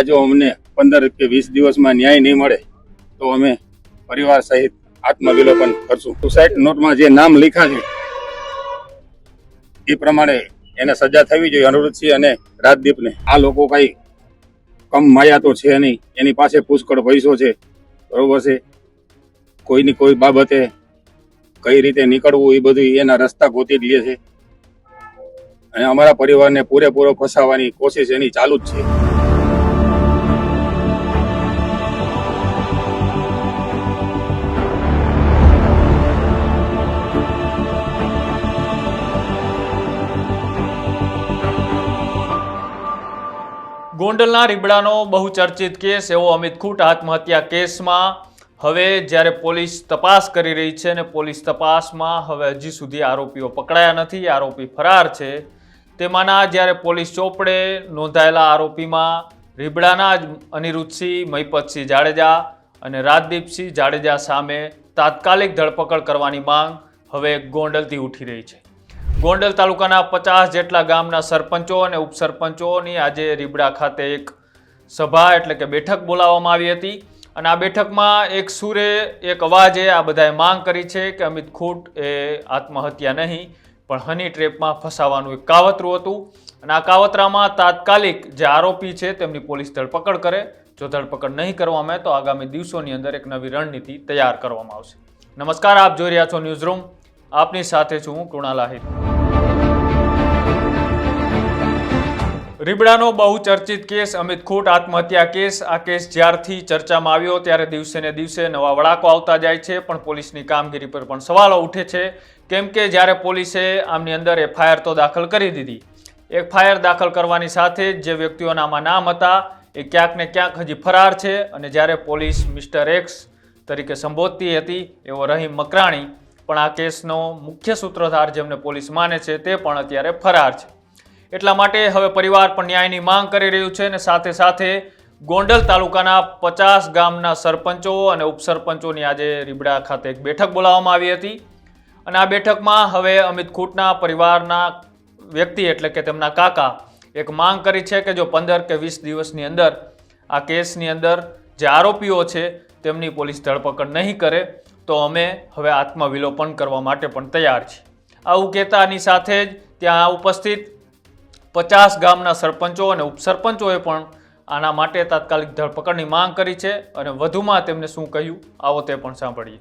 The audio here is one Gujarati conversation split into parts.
આ જો અમને પંદર કે વીસ દિવસમાં ન્યાય નહીં મળે, તો અમે પરિવાર સહિત આત્મવિલોપન કરશું. સુસાઇડ નોટમાં જે નામ લખ્યા છે, એ પ્રમાણે એને સજા થવી જોઈએ અનુરોધસિંહ અને રાજદીપને. આ લોકો કઈ કમ માયા તો છે નહીં, એની પાસે પુષ્કળ પૈસો છે, બરોબર છે. કોઈની કોઈ બાબતે કઈ રીતે નીકળવું એ બધું એના રસ્તા ગોતી લે છે. અને અમારા પરિવારને પૂરેપૂરો ફસાવવાની કોશિશ એની ચાલુ જ છે. ગોંડલના રીબડાનો બહુ ચર્ચિત કેસ, એવો અમિત ખૂટ આત્મહત્યા કેસમાં હવે જ્યારે પોલીસ તપાસ કરી રહી છે અને પોલીસ તપાસમાં હવે હજી સુધી આરોપીઓ પકડાયા નથી, આરોપી ફરાર છે, તેમાંના જ્યારે પોલીસ ચોપડે નોંધાયેલા આરોપીમાં રીબડાના જ અનિરુદ્ધસિંહ, મહિપતસિંહ જાડેજા અને રાજદીપસિંહ જાડેજા સામે તાત્કાલિક ધરપકડ કરવાની માંગ હવે ગોંડલથી ઉઠી રહી છે. ગોંડલ તાલુકાના પચાસ જેટલા ગામના સરપંચો અને ઉપસરપંચોની આજે રીબડા ખાતે એક સભા એટલે કે બેઠક બોલાવવામાં આવી હતી. અને આ બેઠકમાં એક સુરે, એક અવાજે આ બધાએ માંગ કરી છે કે અમિત ખૂટ એ આત્મહત્યા નહીં, પણ હની ટ્રેપમાં ફસાવાનું એક કાવતરું હતું. અને આ કાવતરામાં તાત્કાલિક જે આરોપી છે તેમની પોલીસ ધરપકડ કરે. જો ધરપકડ નહીં કરવામાં આવે તો આગામી દિવસોની અંદર એક નવી રણનીતિ તૈયાર કરવામાં આવશે. નમસ્કાર, આપ જોઈ રહ્યા છો ન્યૂઝ રૂમ. આપની સાથે છું હું કૃણાલ આહિર. રીબડાનો બહુ ચર્ચિત કેસ, અમિત ખૂટ આત્મહત્યા કેસ, આ કેસ જ્યારથી ચર્ચામાં આવ્યો ત્યારે દિવસે ને દિવસે નવા વળાકો આવતા જાય છે, પણ પોલીસની કામગીરી પર પણ સવાલો ઉઠે છે. કેમ કે જ્યારે પોલીસે આમની અંદર એફઆઈઆર તો દાખલ કરી દીધી. એફઆઈઆર દાખલ કરવાની સાથે જ જે વ્યક્તિઓના આમાં નામ હતા, એ ક્યાંક ને ક્યાંક હજી ફરાર છે અને જ્યારે પોલીસ મિસ્ટર એક્સ તરીકે સંબોધતી હતી, એવો રહીમ મકરાણી પણ આ કેસનો મુખ્ય સૂત્રધાર જેમને પોલીસ માને છે, તે પણ અત્યારે ફરાર છે. એટલા માટે હવે પરિવાર પણ ન્યાયની માંગ કરી રહ્યું છે અને સાથે સાથે ગોંડલ તાલુકાના પચાસ ગામના સરપંચો અને ઉપસરપંચોની આજે રીબડા ખાતે એક બેઠક બોલાવવામાં આવી હતી. અને આ બેઠકમાં હવે અમિત ખૂટના પરિવારના વ્યક્તિ એટલે કે તેમના કાકા એક માંગ કરી છે કે જો પંદર કે વીસ દિવસની અંદર આ કેસની અંદર જે આરોપીઓ છે તેમની પોલીસ ધરપકડ નહીં કરે, તો અમે હવે આત્મવિલોપન કરવા માટે પણ તૈયાર છીએ. આવું કહેતાની સાથે જ ત્યાં ઉપસ્થિત પચાસ ગામના સરપંચો અને ઉપસરપંચોએ પણ આના માટે તાત્કાલિક ધરપકડની માંગ કરી છે અને વધુમાં તેમને શું કહ્યું, આવો તે પણ સાંભળીએ.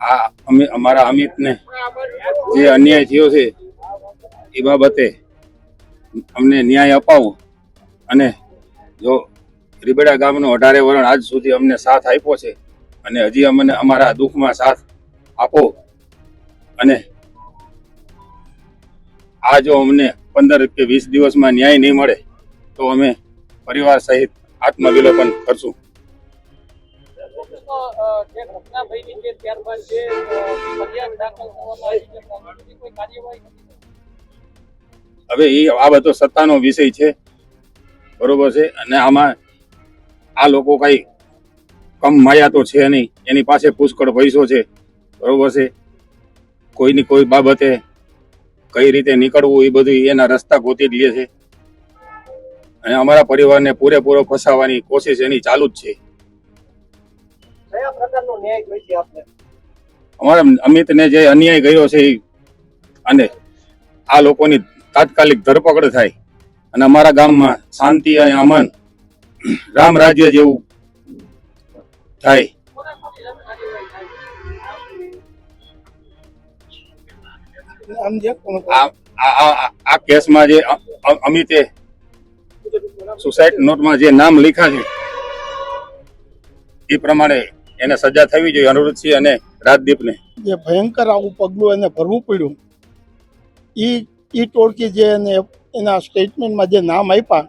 આ અમે, અમારા અમિતને જે અન્યાય થયો છે, એ બાબતે અમને ન્યાય અપાવો અને જો રીબેડા ગામનો અઢારે વરણ આજ સુધી અમને સાથ આપ્યો છે અને હજી અમને અમારા દુઃખમાં સાથ આપો અને આ જો અમને પંદર કે વીસ દિવસમાં ન્યાય નહીં મળે, તો અમે પરિવાર સહિત આત્મવિલોપન કરશું. હવે એ આ બધો સત્તાનો વિષય છે, બરોબર છે, અને આમાં આ લોકો કઈ કમ માયા તો છે નહીં, એની પાસે પુષ્કળ પૈસો છે, બરોબર છે. કોઈની કોઈ બાબતે કઈ રીતે નીકળવું એ બધું એના રસ્તા ગોતી જ લે છે. અને અમારા પરિવારને પૂરેપૂરો ફસાવવાની કોશિશ એની ચાલુ જ છે. અમારા અમિતને જે અન્યાય ગયો છે અને આ લોકોની તાત્કાલિક ધરપકડ થાય અને અમારા ગામમાં શાંતિ અને અમન રામ રાજ્ય જેવું થાય. આ આ- આ આ કેસમાં જે અમિતે સુસાઇડ નોટમાં જે નામ લખ્યા છે એ પ્રમાણે એને સજા થવી જોઈએ અનિરુદ્ધસિંહ અને રાજદીપને. જે ભયંકર આવું પગલું એને ભરવું પડ્યું ઈ ઈ ટોળકી જે એને એના સ્ટેટમેન્ટમાં જે નામ આપ્યા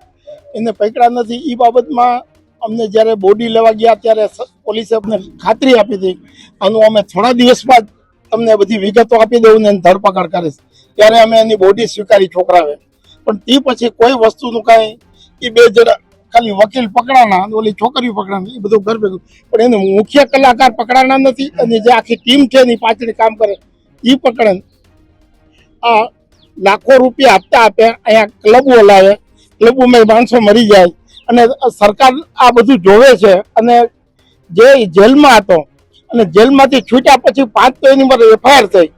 એને પકડા નથી. એ બાબતમાં અમને જ્યારે બોડી લેવા ગયા ત્યારે પોલીસે અમને ખાતરી આપી હતી. આનું અમે થોડા દિવસ બાદ તમને બધી વિગતો આપી દઉં ને ધરપકડ કરીશ. ત્યારે અમે એની બોડી સ્વીકારી છોકરાવે પણ તે પછી કોઈ વસ્તુનું કાંઈ એ બે જરા ખાલી વકીલ પકડાના ઓલી છોકરીઓ પકડાના એ બધું ઘર ભેગું પણ એનું મુખ્ય કલાકાર પકડાના નથી અને જે આખી ટીમ છે એની પાછળ કામ કરે એ પકડે આ લાખો રૂપિયા આપતા આપે, અહીંયા ક્લબો લાવે, ક્લબોમાં માણસો મરી જાય. અને સરકાર આ બધું જોવે છે અને જે જેલમાં હતો અને જેલમાંથી છૂટ્યા પછી પાંચ તો એની પર એફઆઈઆર થઈ.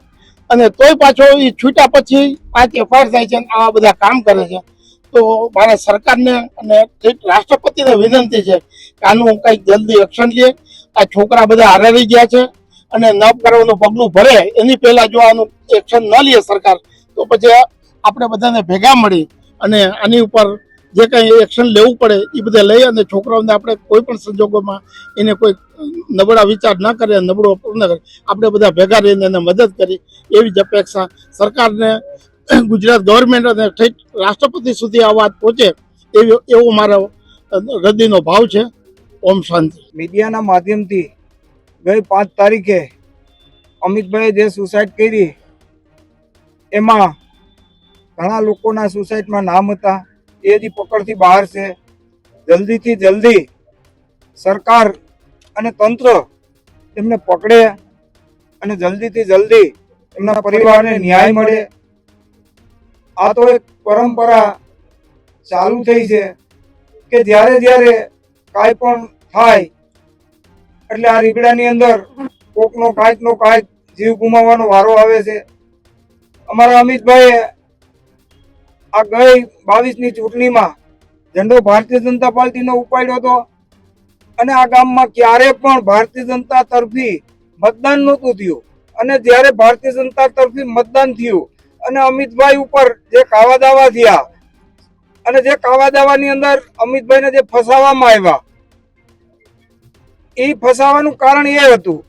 અને તોય પાછો એ છૂટ્યા પછી પાંચ એફઆઈઆર થાય છે અને આવા બધા કામ કરે છે. તો મારે સરકારને અને રાષ્ટ્રપતિને વિનંતી છે કે આનું કંઈક જલ્દી એક્શન લે. આ છોકરા બધા હારારી ગયા છે અને ન કરવાનું પગલું ભરે. એની પહેલા જો આનું એક્શન ન લે સરકાર, તો પછી આપણે બધાને ભેગા મળી અને આની ઉપર જે કંઈ એક્શન લેવું પડે, એ બધે લઈ અને છોકરાઓને આપણે કોઈ પણ સંજોગોમાં એને કોઈ નબળા વિચાર ન કરે, નબળો ન કરે. આપણે બધા ભેગા રહીને એને મદદ કરી. એવી જ અપેક્ષા સરકારને, ગુજરાત ગવર્મેન્ટ અને ઠેઠ રાષ્ટ્રપતિ સુધી આ વાત પહોંચે એવી, એવો મારો હૃદયનો ભાવ છે. ઓમ શાંતિ. મીડિયાના માધ્યમથી ગઈ પાંચ તારીખે અમિતભાઈએ જે સુસાઇડ કરી, એમાં ઘણા લોકોના સુસાઇડમાં નામ હતા. એ પકડથી બહાર છે. જલ્દીથી જલ્દી સરકાર અને તંત્ર એમને પકડે અને જલ્દીથી જલ્દી એમના પરિવારને ન્યાય મળે. આ તો એક પરંપરા ચાલુ થઈ છે કે જ્યારે જ્યારે કાંઈ પણ થાય એટલે આ રીગડાની અંદર કોકનો કાંઈક નો કાંઈક જીવ ગુમાવવાનો વારો આવે છે. અમારા અમિતભાઈએ આ ગઈ બાવીસની ચૂંટણીમાં ઝંડો ભારતીય જનતા પાર્ટીનો ઉપાડ્યો હતો. અને આ ગામમાં ક્યારે પણ ભારતીય જનતા તરફી મતદાન નહોતું થયું. અને જ્યારે ભારતીય જનતા તરફી મતદાન થયું અને અમિતભાઈ ઉપર જે કાવા દાવા થયા અને જે કાવા દાવાની અંદર અમિતભાઈને જે ફસાવવામાં આવ્યા એ ફસાવાનું કારણ એ હતું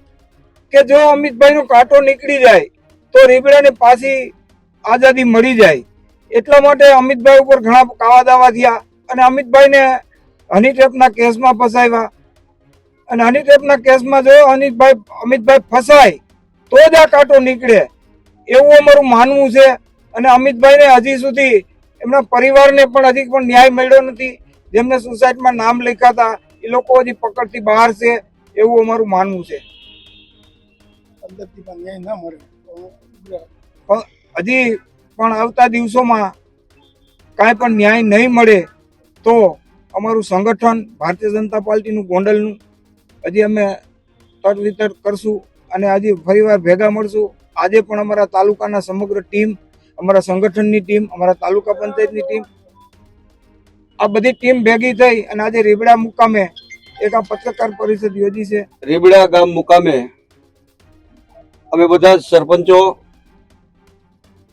કે જો અમિતભાઈનો કાંટો નીકળી જાય તો રીબડાને પાછી આઝાદી મળી જાય. એટલા માટે અમિતભાઈ ઉપર ઘણા કાવા દાવા થયા અને અમિતભાઈને હની ટ્રેપના કેસમાં ફસાવ્યા. અને હનીટેપના કેસમાં જો અનિતભાઈ અમિતભાઈ ફસાય તો જ આ કાંટો નીકળે. એવું અમારું માનવું છે. અને અમિતભાઈને હજી સુધી એમના પરિવારને પણ હજી પણ ન્યાય મળ્યો નથી. જેમને સુસાઇડમાં નામ લખ્યા હતા એ લોકો હજી પકડથી બહાર છે. એવું અમારું માનવું છે. પણ ન્યાય ના મળે. હજી પણ આવતા દિવસોમાં કાંઈ પણ ન્યાય નહીં મળે તો અમારું સંગઠન ભારતીય જનતા પાર્ટીનું ગોંડલનું હજી અમે તટ વિતટ કરશું અને આજે ફરીવાર ભેગા મળશું. આજે પણ અમારા તાલુકાના સમગ્ર ટીમ, અમારા સંગઠનની ટીમ, અમારા તાલુકા પંચાયતની ટીમ, આ બધી ટીમ ભેગી થઈ અને આજે રીબડા મુકામે એક આ પત્રકાર પરિષદ યોજી છે. રીબડા ગામ મુકામે અમે બધા સરપંચો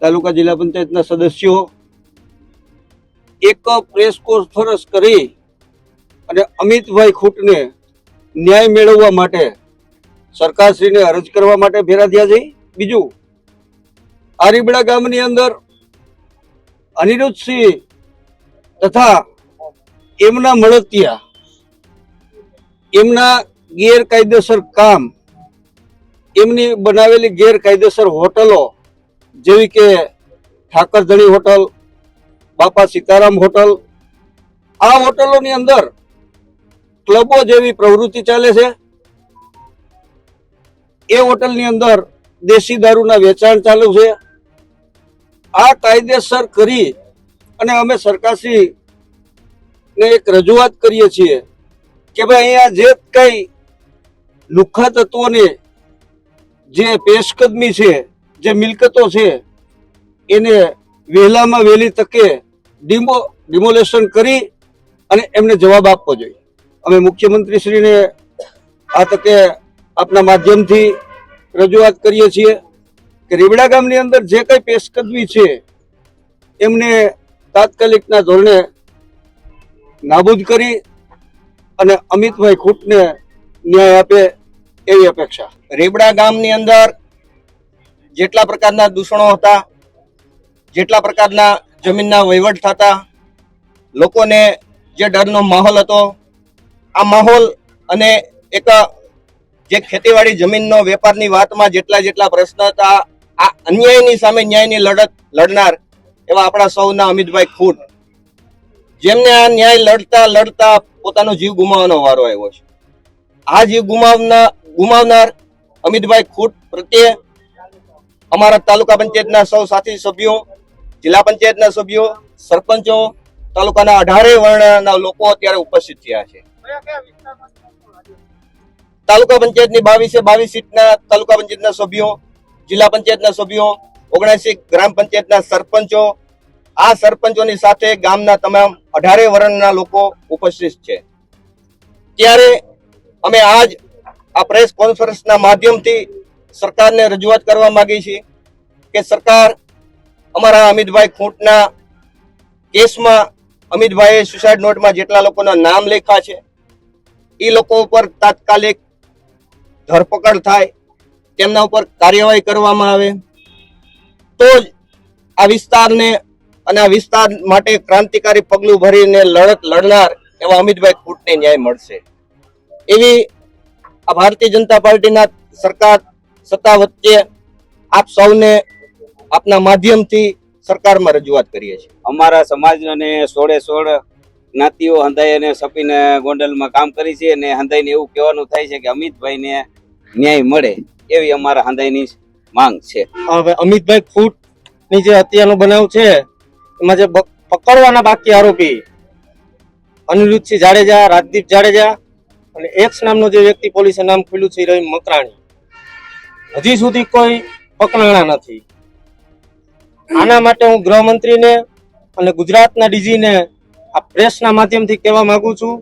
તાલુકા જિલ્લા પંચાયતના સદસ્યો એક પ્રેસ કોન્ફરન્સ કરી અને અમિતભાઈ ખૂટને ન્યાય મેળવવા માટે સરકારશ્રીને અરજ કરવા માટે ભેરા થયા છે. બીજું, આરીબડા ગામની અંદર અનિરુદ્ધસિંહ તથા એમના મળતિયા, એમના ગેરકાયદેસર કામ, એમની બનાવેલી ગેરકાયદેસર હોટલો જેવી કે ઠાકરધણી હોટલ, બાપા સીતારામ હોટલ, આ હોટલોની અંદર ક્લબો જેવી પ્રવૃત્તિ ચાલે છે. એ હોટલની અંદર દેશી દારૂના વેચાણ ચાલુ છે. આ કાયદેસર કરી અને અમે સરકારશ્રી ને એક રજૂઆત કરીએ છીએ કે ભાઈ અહીંયા જે કંઈ લુખ્ખા તત્વોને જે પેશકદમી છે જે મિલકતો છે, એને વહેલામાં વહેલી તકે ડિમો, ડિમોલેશન કરી અને એમને જવાબ આપવો જોઈએ. અમે મુખ્યમંત્રીશ્રીને આ તકે આપના માધ્યમથી રજૂઆત કરીએ છીએ કે રીબડા ગામની અંદર જે કંઈ પેશકદમી છે, એમને તાત્કાલિકના ધોરણે નાબૂદ કરી અને અમિતભાઈ ખૂટને ન્યાય આપે એવી અપેક્ષા. રેબડા ગામની અંદર જેટલા પ્રકારના દૂષણો હતા, જેટલા પ્રકારના જમીનના વહીવટ થતા, લોકોને જે ડરનો માહોલ હતો, આ માહોલ અને એક જે ખેતીવાડી જમીનનો વેપારની વાતમાં જેટલા જેટલા પ્રશ્ન હતા, આ અન્યાયની સામે ન્યાયની લડત લડનાર એવા આપણા સૌના અમિતભાઈ ખૂટ. જેમને આ ન્યાય લડતા લડતા પોતાનો જીવ ગુમાવવાનો વારો આવ્યો છે. આ જીવ ગુમાવના ગુમાવનાર અમિતભાઈ ખૂટ પ્રત્યે અમારા તાલુકા પંચાયતના સૌ સાથી સભ્યો, જિલ્લા પંચાયતના સભ્યો, સરપંચો, તાલુકાના અઢારે વર્ણના લોકો અત્યારે ઉપસ્થિત થયા છે? તાલુકા પંચાયતની બાવીસે બાવીસ સીટના તાલુકા પંચાયતના સભ્યો, જિલ્લા પંચાયતના સભ્યો, ઓગણસી ગ્રામ પંચાયતના સરપંચો, આ સરપંચોની સાથે ગામના તમામ અઢારે વર્ણના લોકો ઉપસ્થિત છે ત્યારે અમે આજ આ પ્રેસ કોન્ફરન્સના માધ્યમથી સરકારને રજૂઆત કરવા માગી છીએ કે સરકાર અમારા અમિતભાઈ ખૂંટના કેસમાં અમિતભાઈએ સુસાઇડ નોટમાં જેટલા લોકોના નામ લખ્યા છે એ લોકો ઉપર તાત્કાલિક ધરપકડ થાય, તેમના ઉપર કાર્યવાહી કરવામાં આવે. તો જ આ વિસ્તારને અને આ વિસ્તાર માટે ક્રાંતિકારી પગલું ભરીને લડત લડનાર એવા અમિતભાઈ ખૂટને ન્યાય મળશે. એવી આ ભારતીય જનતા પાર્ટીના સરકાર સત્તા વચ્ચે આપ સૌને આપના માધ્યમથી સરકારમાં રજૂઆત કરીએ છીએ. અમારા સમાજને સોળે સોળ જ્ઞાતિઓ હંધાઈ અને સપીને ગોંડલમાં કામ કરી છે અને હંધાઈને એવું કહેવાનું થાય છે કે અમિતભાઈને ન્યાય મળે એવી અમારા હંધાઈની માંગ છે. હવે અમિતભાઈ ફૂટની જે હત્યાનો બનાવ છે એમાં જે પકડવાના બાકી આરોપી અનિરુદ્ધસિંહ જાડેજા રાજદીપ જાડેજા અને એક્સ નામનો જે વ્યક્તિ પોલીસે નામ ખુલ્યું છે રહીમ મકરાણી. હજી સુધી કોઈ પકડાણા નથી. આના માટે હું ગૃહમંત્રીને અને ગુજરાતના ડીજીને આ પ્રેસના માધ્યમથી કહેવા માંગુ છું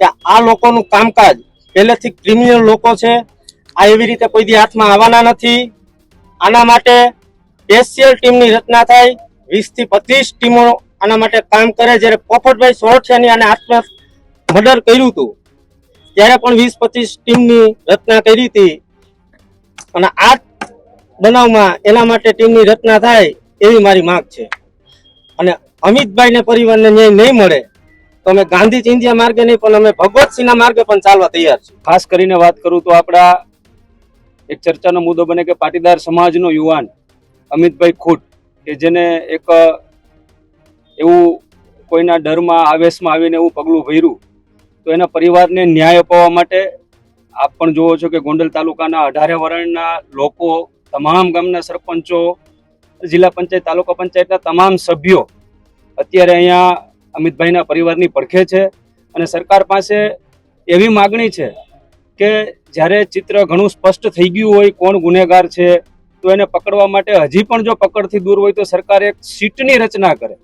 કે આ લોકોનું કામકાજ પહેલેથી ક્રિમિનલ લોકો છે, આ એવી રીતે કોઈ દી હાથમાં આવવાના નથી. આના માટે સ્પેશિયલ ટીમની રચના થાય વીસથી પચીસ ટીમો આના માટે કામ કરે. જ્યારે પોપટભાઈ સોરઠિયાની આને આત્મ મર્ડર કર્યું હતું, ત્યારે પણ વીસ પચીસ ટીમની રચના કરી હતી. અને આ બનાવમાં એના માટે ટીમની રચના થાય એવી મારી માંગ છે. અને અમિતભાઈને પરિવારને ન્યાય નહીં મળે તો અમે ગાંધી ચિંધ્યા માર્ગે નહીં, પણ અમે ભગવતસિંહના માર્ગે પણ ચાલવા તૈયાર છીએ. ખાસ કરીને વાત કરું તો આપણા એક ચર્ચાનો મુદ્દો બને કે પાટીદાર સમાજનો યુવાન અમિતભાઈ ખૂટ, કે જેને એક એવું કોઈના ડરમાં આવેશમાં આવીને એવું પગલું ભર્યું, તો એના પરિવારને ન્યાય અપાવવા માટે આપ પણ જોવો છો કે ગોંડલ તાલુકાના અઢારે વરણના લોકો, તમામ ગામના સરપંચો, જિલ્લા પંચાયત, તાલુકા પંચાયતના તમામ સભ્યો અત્યારે અહીંયા અમિતભાઈના પરિવારની પડખે છે અને સરકાર પાસે એવી માગણી છે કે જ્યારે ચિત્ર ઘણું સ્પષ્ટ થઈ ગયું હોય કોણ ગુનેગાર છે, તો એને પકડવા માટે હજી પણ જો પકડથી દૂર હોય તો સરકાર એક સીટની રચના કરે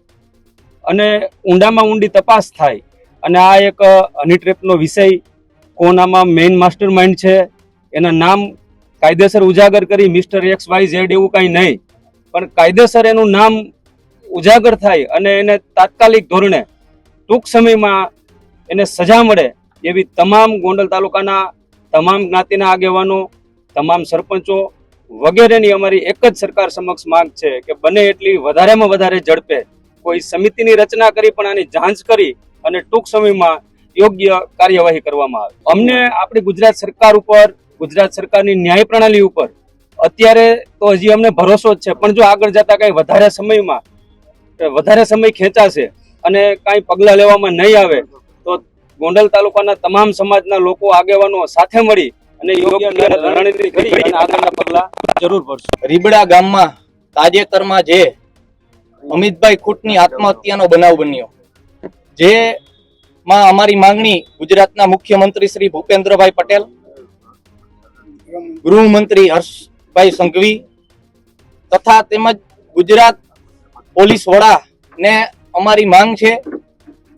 અને ઊંડામાં ઊંડી તપાસ થાય. અને આ એક હની ટ્રેપનો વિષય કોણ આમાં મેઇન માસ્ટર માઇન્ડ છે, એના નામ કાયદેસર ઉજાગર કરી મિસ્ટર એક્સ વાય ઝેડ એવું કાંઈ નહીં. પણ કાયદેસર એનું નામ ઉજાગર થાય અને એને તાત્કાલિક ધોરણે ટૂંક સમયમાં એને સજા મળે એવી તમામ ગોંડલ તાલુકાના તમામ જ્ઞાતિના આગેવાનો, તમામ સરપંચો વગેરેની અમારી એક જ સરકાર સમક્ષ માંગ છે કે બને એટલી વધારેમાં વધારે ઝડપે કોઈ સમિતિની રચના કરી પણ આની જાંચ કરી અને ટૂંક સમયમાં યોગ્ય કાર્યવાહી કરવામાં આવે. અમને આપણી ગુજરાત સરકાર ઉપર, ગુજરાત સરકારની ન્યાય પ્રણાલી ઉપર અત્યારે તો હજી અમને ભરોસો જ છે. પણ જો આગળ જતા કઈ વધારે સમયમાં, વધારે સમય ખેંચાશે અને કાંઈ પગલાં લેવામાં નહીં આવે, તો ગોંડલ તાલુકાના તમામ સમાજના લોકો આગેવાનો સાથે મળી અને યોગ્ય રણનીતિ કરી આગળના પગલાં જરૂર ભરશું. રીબડા ગામમાં તાજેતરમાં જે અમિતભાઈ ખૂટની આત્મહત્યાનો બનાવ બન્યો, જે માં અમારી માંગણી ગુજરાતના મુખ્યમંત્રી શ્રી ભૂપેન્દ્રભાઈ પટેલ, ગૃહમંત્રી હર્ષભાઈ સંઘવી તથા તેમજ ગુજરાત પોલીસ વડા ને અમારી માંગ છે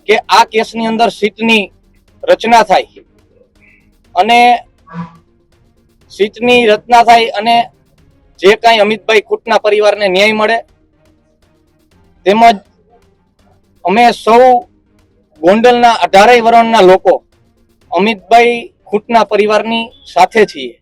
કે આ કેસની અંદર સીટની રચના થાય અને સીટની રચના થાય અને જે કાંઈ અમિતભાઈ ખૂટના પરિવારને ન્યાય મળે તેમજ અમે સૌ ગોંડલના અઢારેય વરણના લોકો અમિતભાઈ ખૂટના પરિવારની સાથે છીએ.